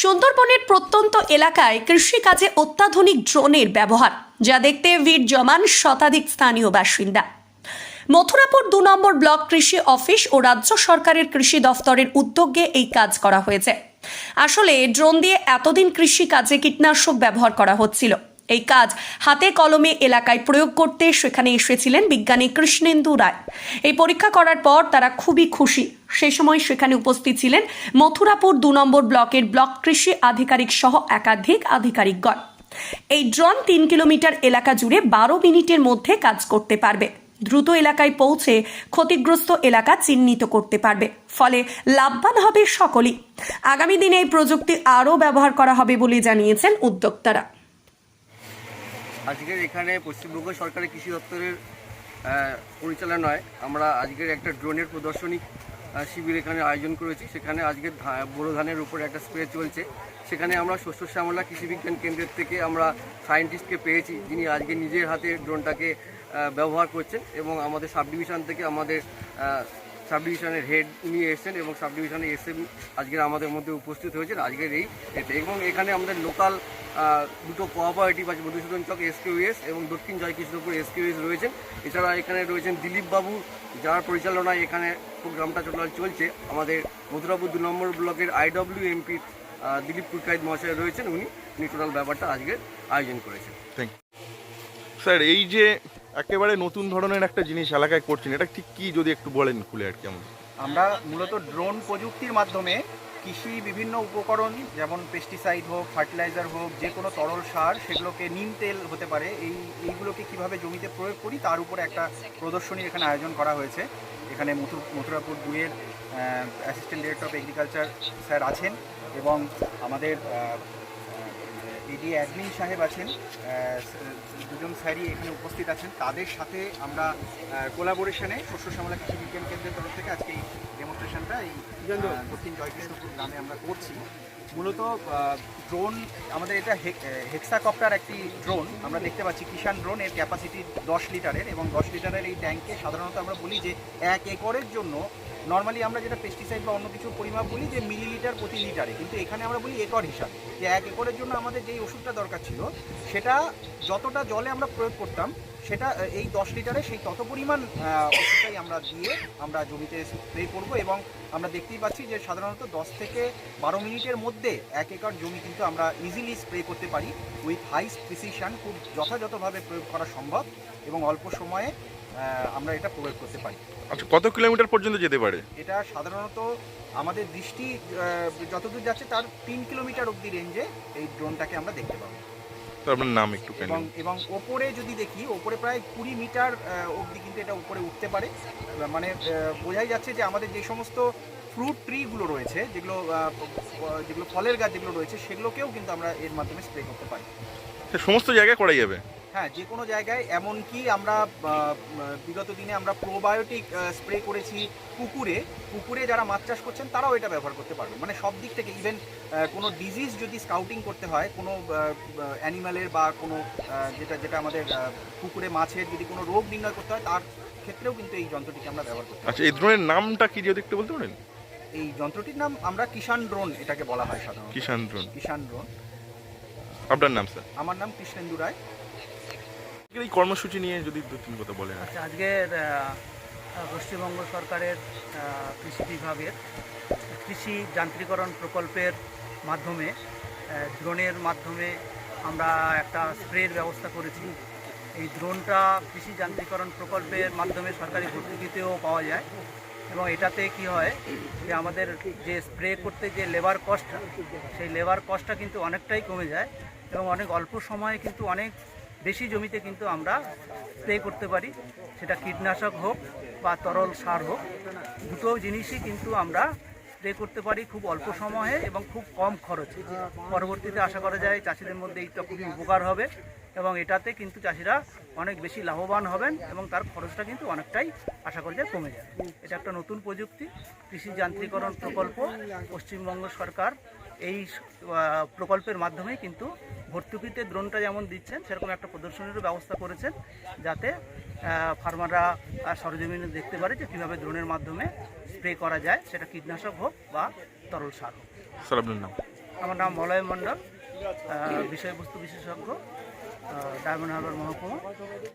সুন্দরবনের প্রত্যন্ত এলাকায় কৃষিকাজে অত্যাধুনিক ড্রোনের ব্যবহার, যা দেখতে ভিড় জমান শতাধিক স্থানীয় বাসিন্দা। মথুরাপুর দু নম্বর ব্লক কৃষি অফিস ও রাজ্য সরকারের কৃষি দফতরের উদ্যোগে এই কাজ করা হয়েছে। আসলে ড্রোন দিয়ে এতদিন কৃষি কাজে কীটনাশক ব্যবহার করা হচ্ছিল। এই কাজ হাতে কলমে এলাকায় প্রয়োগ করতে সেখানে এসেছিলেন বিজ্ঞানী কৃষ্ণেন্দু রায়। এই পরীক্ষা করার পর তারা খুবই খুশি। সে সময় সেখানে উপস্থিত ছিলেন মথুরাপুর দু নম্বর ব্লকের ব্লক কৃষি আধিকারিক সহ একাধিক আধিকারিকগণ। এই ড্রোন তিন কিলোমিটার এলাকা জুড়ে বারো মিনিটের মধ্যে কাজ করতে পারবে। দ্রুত এলাকায় পৌঁছে ক্ষতিগ্রস্ত এলাকা চিহ্নিত করতে পারবে। ফলে লাভবান হবে সকলেই। আগামী দিনে এই প্রযুক্তি আরও ব্যবহার করা হবে বলে জানিয়েছেন উদ্যোক্তারা। আজকের এখানে পশ্চিমবঙ্গ সরকারের কৃষি দপ্তরের পরিচালনায় আমরা আজকের একটা ড্রোনের প্রদর্শনী শিবির এখানে আয়োজন করেছি। সেখানে আজকে বোরো ধানের উপরে একটা স্প্রে চলছে। সেখানে আমরা শস্য শ্যামলা কৃষি বিজ্ঞান কেন্দ্রের থেকে আমরা সায়েন্টিস্টকে পেয়েছি, যিনি আজকে নিজের হাতে ড্রোনটাকে ব্যবহার করছেন এবং আমাদের সাব ডিভিশন থেকে আমাদের সাব ডিভিশনের হেড উনি এসেছেন এবং সাব ডিভিশনে এসে আজকের আমাদের মধ্যে উপস্থিত হয়েছেন আজকের এই এতে। এবং এখানে আমাদের লোকাল দুটো কোঅপারেটিভ আছে, মধুসূদন চক এসকিউএস এবং দক্ষিণ জয়কৃষ্ণপুর এসকিউএস রয়েছেন। এছাড়া এখানে রয়েছেন দিলীপ বাবু, যার পরিচালনায় এখানে প্রোগ্রামটা চলা চলছে। আমাদের মথুরাপুর দু নম্বর ব্লকের আইডব্লিউ এমপি দিলীপ পুরকাইত মহাশয় রয়েছেন। উনি উনি ব্যাপারটা আজকের আয়োজন করেছেন। থ্যাংক স্যার এই যে একেবারে নতুন ধরনের একটা জিনিস এলাকায় করছেন, এটা ঠিক কি যদি একটু বলেন খুলে আর কি আমাদের আমরা মূলত ড্রোন প্রযুক্তির মাধ্যমে কৃষি বিভিন্ন উপকরণ, যেমন পেস্টিসাইড হোক ফার্টিলাইজার হোক, যে কোনো তরল সার, সেগুলোকে নিম তেল হতে পারে, এই, এইগুলোকে কীভাবে জমিতে প্রয়োগ করি, তার উপরে একটা প্রদর্শনী এখানে আয়োজন করা হয়েছে। এখানে মথুর, মথুরাপুর দুয়ের assistant director of agriculture sir আছেন এবং আমাদের এডি অ্যাডমিন সাহেব আছেন দুজন স্যারই এখানে উপস্থিত আছেন। তাদের সাথে আমরা কোলাবোরেশনে শস্য শ্যামলা কৃষি বিজ্ঞান কেন্দ্রের তরফ থেকে আজকে এই ডেমনস্ট্রেশনটা এই দক্ষিণ জয়কৃষ্ণপুর গ্রামে আমরা করছি। মূলত ড্রোন আমাদের এটা হেক্সাকপ্টার একটি ড্রোন আমরা দেখতে পাচ্ছি কিষান ড্রোন এর ক্যাপাসিটি দশ লিটারের এবং দশ লিটারের এই ট্যাঙ্কে সাধারণত আমরা বলি যে এক একরের জন্য নর্মালি আমরা যেটা পেস্টিসাইড বা অন্য কিছু পরিমাপ বলি যে মিলিলিটার প্রতি লিটারে। কিন্তু এখানে আমরা বলি একর হিসাবে। যে এক একরের জন্য আমাদের যেই ওষুধটা দরকার ছিল, সেটা যতটা জলে আমরা প্রয়োগ করতাম, সেটা এই দশ লিটারে সেই তত পরিমাণ ওষুধটাই আমরা দিয়ে আমরা জমিতে স্প্রে করব এবং আমরা দেখতেই পাচ্ছি যে সাধারণত দশ থেকে বারো মিনিটের মধ্যে এক একর জমি কিন্তু আমরা ইজিলি স্প্রে করতে পারি উইথ হাই প্রিসিশন খুব যথাযথভাবে প্রয়োগ করা সম্ভব এবং অল্প সময়ে আমরা এটা প্রয়োগ করতে পারি। আচ্ছা কত কিলোমিটার পর্যন্ত যেতে পারে? এটা সাধারণত আমাদের দৃষ্টি যতদূর যাচ্ছে তার তিন কিলোমিটার অবধি রেঞ্জে এই ড্রোনটাকে আমরা দেখতে পাবো। তো আপনার নাম একটু এবং এবং ওপরে যদি দেখি ওপরে প্রায় কুড়ি মিটার অবধি কিন্তু এটা উপরে উঠতে পারে। মানে বোঝাই যাচ্ছে যে আমাদের যে সমস্ত ফ্রুট ট্রিগুলো রয়েছে যেগুলো যেগুলো ফলের গাছ যেগুলো রয়েছে সেগুলোকেও কিন্তু আমরা এর মাধ্যমে স্প্রে করতে পারি। সমস্ত জায়গায় করা যাবে? হ্যাঁ যে কোনো জায়গায় এমনকি আমরা বিগত দিনে আমরা প্রোবায়োটিক স্প্রে করেছি পুকুরে। পুকুরে যারা মাছ চাষ করছেন তারাও এটা ব্যবহার করতে পারবেন। মানে সব দিক থেকে ইভেন কোনো ডিজিজ যদি স্কাউটিং করতে হয় কোনো অ্যানিমালের বা কোনো যেটা যেটা আমাদের পুকুরে মাছের যদি কোনো রোগ নির্ণয় করতে হয় তার ক্ষেত্রেও কিন্তু এই যন্ত্রটিকে আমরা ব্যবহার করতে পারি আচ্ছা এই ধরনের নামটা কি যদি একটু বলতে পারেন? এই যন্ত্রটির নাম আমরা কিষান ড্রোন এটাকে বলা হয় সাধারণত। কিষান ড্রোন কিষান ড্রোন আপনার নাম স্যার আমার নাম কৃষ্ণেন্দু রায়। এই কর্মসূচি নিয়ে যদি দু, তিন কথা বলেন আচ্ছা আজকের পশ্চিমবঙ্গ সরকারের কৃষি বিভাগের, কৃষি যান্ত্রিকরণ প্রকল্পের মাধ্যমে ড্রোনের মাধ্যমে আমরা একটা স্প্রের ব্যবস্থা করেছি। এই ড্রোনটা কৃষি যান্ত্রিকরণ প্রকল্পের মাধ্যমে সরকারি ভর্তুকিতেও পাওয়া যায় এবং এটাতে কি হয় যে আমাদের যে স্প্রে করতে যে লেবার কস্টটা, সেই লেবার কস্টটা কিন্তু অনেকটাই কমে যায় এবং অনেক অল্প সময়ে কিন্তু অনেক বেশি জমিতে কিন্তু আমরা স্প্রে করতে পারি। সেটা কীটনাশক হোক বা তরল সার হোক, দুটো জিনিসই কিন্তু আমরা স্প্রে করতে পারি খুব অল্প সময়ে এবং খুব কম খরচে। পরবর্তীতে আশা করা যায় চাষিদের মধ্যে এইটা খুবই উপকার হবে এবং এটাতে কিন্তু চাষিরা অনেক বেশি লাভবান হবেন এবং তার খরচটা কিন্তু অনেকটাই আশা করা যায় কমে যাবে। এটা একটা নতুন প্রযুক্তি, কৃষি যান্ত্রিকরণ প্রকল্প, পশ্চিমবঙ্গ সরকার এই প্রকল্পের মাধ্যমেই কিন্তু ভর্তুকিতে দ্রোনটা যেমন দিচ্ছেন সেরকম একটা প্রদর্শনীরও ব্যবস্থা করেছেন যাতে ফার্মাররা সরজমিনে দেখতে পারে যে কীভাবে দ্রোনের মাধ্যমে স্প্রে করা যায় সেটা কীটনাশক হোক বা তরল সার হোক। স্যার আপনার নাম? আমার নাম মলয় মণ্ডল বিষয়বস্তু বিশেষজ্ঞ ডায়মন্ড হারবার মহকুমা।